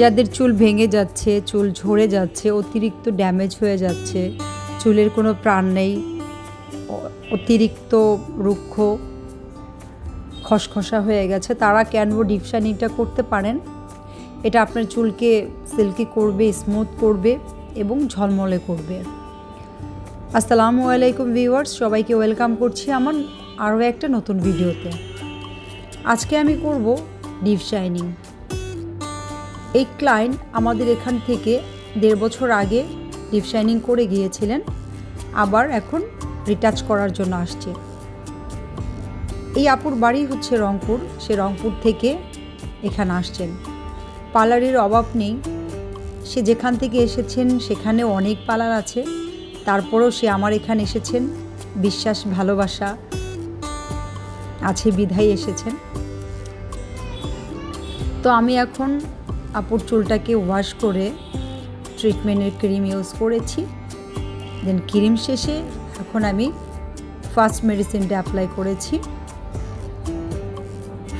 যাদের চুল ভেঙে যাচ্ছে, চুল ঝরে যাচ্ছে, অতিরিক্ত ড্যামেজ হয়ে যাচ্ছে, চুলের কোনো প্রাণ নেই, অতিরিক্ত রুক্ষ খসখসা হয়ে গেছে, তারা ক্যানভো ডিপ শাইনিংটা করতে পারেন? এটা আপনার চুলকে সিল্কি করবে স্মুথ করবে এবং ঝলমলে করবে। আসসালামু আলাইকুম ভিউয়ার্স সবাইকে ওয়েলকাম করছি আমার আরও একটা নতুন ভিডিওতে আজকে আমি করব ডিপ শাইনিং এই ক্লায়েন্ট আমাদের এখান থেকে দেড় বছর আগে ডিপ শাইনিং করে গিয়েছিলেন, আবার এখন রিটাচ করার জন্য আসছে। এই আপুর বাড়ি হচ্ছে রংপুর, সে রংপুর থেকে এখানে আসছেন। পার্লারের অভাব নেই, সে যেখান থেকে এসেছেন সেখানে অনেক পার্লার আছে, তারপরেও সে আমার এখানে এসেছেন, বিশ্বাস, ভালোবাসা, আছে, বিধায় এসেছেন। তো আমি এখন আপুর চুলটাকে ওয়াশ করে ট্রিটমেন্টের ক্রিম ইউজ করেছি। দেন ক্রিম শেষে এখন আমি ফার্স্ট মেডিসিনটা অ্যাপ্লাই করেছি।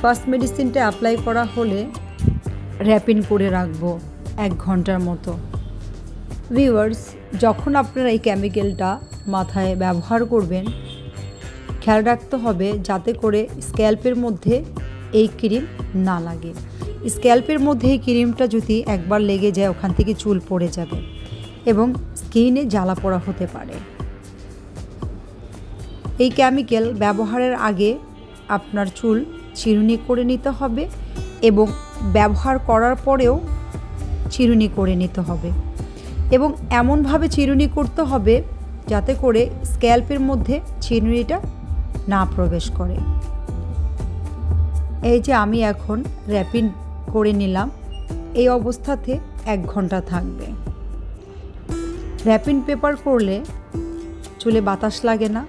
ফার্স্ট মেডিসিনটা অ্যাপ্লাই করা হলে র্যাপিন করে রাখব এক ঘণ্টার মতো। ভিউয়ার্স যখন আপনারা এই কেমিক্যালটা মাথায় ব্যবহার করবেন, খেয়াল রাখতে হবে যাতে করে স্ক্যাল্পের মধ্যে এই ক্রিম না লাগে। স্ক্যাল্পের মধ্যে এই ক্রিমটা যদি একবার লেগে যায়, ওখান থেকে চুল পড়ে যাবে এবং স্কিনে জ্বালা পোড়া হতে পারে। এই কেমিক্যাল ব্যবহারের আগে আপনার চুল চিরুনি করে নিতে হবে এবং ব্যবহার করার পরেও চিরুনি করে নিতে হবে এবং এমনভাবে চিরুনি করতে হবে যাতে করে স্ক্যাল্পের মধ্যে চিরুনিটা না প্রবেশ করে। এই যে আমি এখন র্যাপিন করে নিলাম। এই অবস্থাতে এক ঘণ্টা থাকবে। র্যাপিন পেপার করলে চুলে বাতাস লাগে না,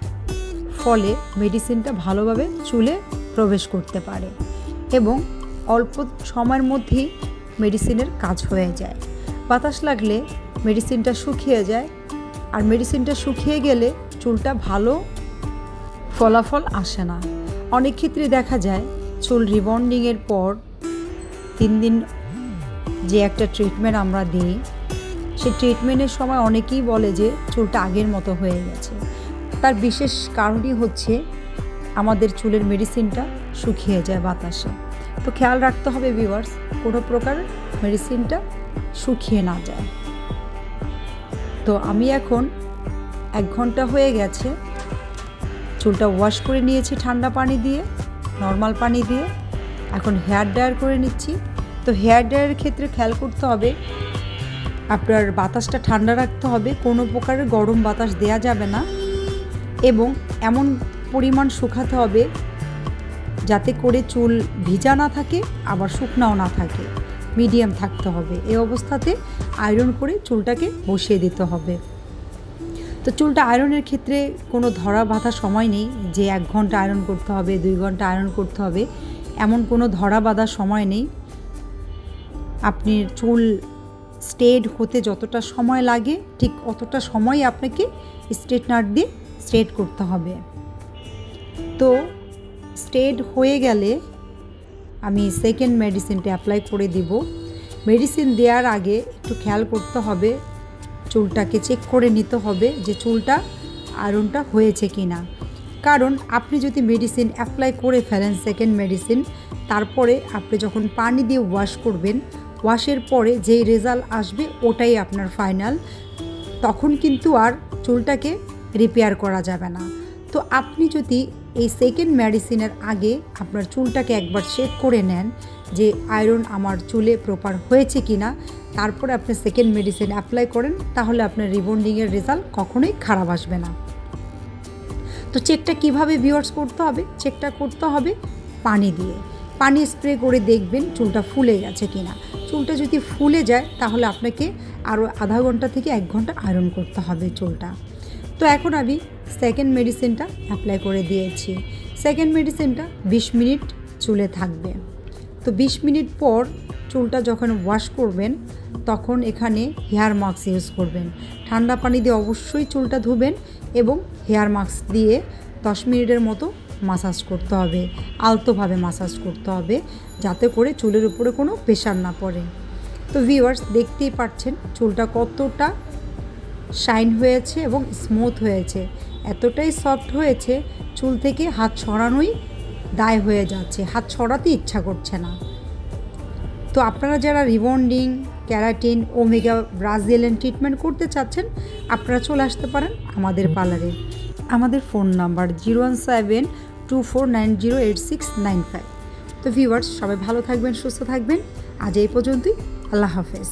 ফলে মেডিসিনটা ভালোভাবে চুলে প্রবেশ করতে পারে এবং অল্প সময়ের মধ্যেই মেডিসিনের কাজ হয়ে যায়। বাতাস লাগলে মেডিসিনটা শুকিয়ে যায় আর মেডিসিনটা শুকিয়ে গেলে চুলটা ভালো ফলাফল আসে না। অনেক ক্ষেত্রে দেখা যায় চুল রিবন্ডিংয়ের পর তিন দিন যে একটা ট্রিটমেন্ট আমরা দিই সেই ট্রিটমেন্টের সময় অনেকেই বলে যে চুলটা আগের মতো হয়ে গেছে। তার বিশেষ কারণই হচ্ছে আমাদের চুলের মেডিসিনটা শুকিয়ে যায় বাতাসে। তো খেয়াল রাখতে হবে ভিউয়ার্স কোনো প্রকার মেডিসিনটা শুকিয়ে না যায়। তো আমি এখন এক ঘণ্টা হয়ে গেছে, চুলটা ওয়াশ করে নিয়েছি ঠান্ডা পানি দিয়ে নর্মাল পানি দিয়ে। এখন হেয়ার ড্রায়ার করে নিচ্ছি। তো হেয়ার ড্রায়ারের ক্ষেত্রে খেয়াল করতে হবে, আপনার বাতাসটা ঠান্ডা রাখতে হবে, কোনো প্রকারের গরম বাতাস দেয়া যাবে না এবং এমন পরিমাণ শুকাতে হবে যাতে করে চুল ভিজা না থাকে, আবার শুকনাও না থাকে মিডিয়াম থাকতে হবে। এই অবস্থাতে আয়রন করে চুলটাকে বসিয়ে দিতে হবে। তো চুলটা আয়রনের ক্ষেত্রে কোনো ধরা বাঁধা সময় নেই, যে এক ঘণ্টা আয়রন করতে হবে, দুই ঘণ্টা আয়রন করতে হবে, এমন কোনো ধরা বাঁধা সময় নেই। আপনি চুল স্ট্রেট হতে যতটা সময় লাগে, ঠিক অতটা সময় আপনাকে স্ট্রেটনার দিয়ে স্ট্রেট করতে হবে। তো স্ট্রেট হয়ে গেলে আমি সেকেন্ড মেডিসিনটা অ্যাপ্লাই করে দিব। মেডিসিন দেওয়ার আগে একটু খেয়াল করতে হবে, চুলটাকে চেক করে নিতে হবে যে চুলটা আয়রনটা হয়েছে কি না কারণ আপনি যদি মেডিসিন অ্যাপ্লাই করে ফেলেন সেকেন্ড মেডিসিন তারপরে আপনি যখন পানি দিয়ে ওয়াশ করবেন ওয়াশের পরে যেই রেজাল্ট আসবে ওটাই আপনার ফাইনাল, তখন কিন্তু আর চুলটাকে রিপেয়ার করা যাবে না। তো আপনি যদি এই সেকেন্ড মেডিসিনের আগে আপনার চুলটাকে একবার চেক করে নেন যে আয়রন আমার চুলে প্রপার হয়েছে কি না তারপরে আপনি সেকেন্ড মেডিসিন অ্যাপ্লাই করেন, তাহলে আপনার রিবন্ডিংয়ের রেজাল্ট কখনোই খারাপ আসবে না। তো চেকটা কীভাবে ভিওয়ার্স করতে হবে? চেকটা করতে হবে পানি দিয়ে। পানি স্প্রে করে দেখবেন চুলটা ফুলে গেছে কিনা। চুলটা যদি ফুলে যায়, তাহলে আপনাকে আরও আধা ঘণ্টা থেকে এক ঘণ্টা আয়রন করতে হবে চুলটা। তো এখন আমি সেকেন্ড মেডিসিনটা অ্যাপ্লাই করে দিয়েছি। সেকেন্ড মেডিসিনটা বিশ মিনিট চুলে থাকবে। তো বিশ মিনিট পর চুলটা যখন ওয়াশ করবেন, তখন এখানে হেয়ার মাস্ক ইউজ করবেন। ঠান্ডা পানি দিয়ে অবশ্যই চুলটা ধুবেন এবং হেয়ার মাস্ক দিয়ে দশ মিনিটের মতো মাসাজ করতে হবে, আলতোভাবে মাসাজ করতে হবে, যাতে করে চুলের উপরে কোনো প্রেশার না পড়ে। তো ভিউয়ার্স দেখতেই পাচ্ছেন চুলটা কতটা শাইন হয়েছে এবং স্মুথ হয়েছে। এতটাই সফট হয়েছে, চুল থেকে হাত ছড়ানোই দায় হয়ে যাচ্ছে, হাত ছড়াতে ইচ্ছা করছে না। তো আপনারা যারা rebonding, keratin, omega Brazilian treatment করতে চাচ্ছেন, আপনারা চলে আসতে পারেন আমাদের পার্লারে। আমাদের phone number zero one seven two four nine zero eight six nine five তো ভিউয়ার্স সবাই ভালো থাকবেন, সুস্থ থাকবেন। আজ এই পর্যন্তই। আল্লাহ হাফেজ।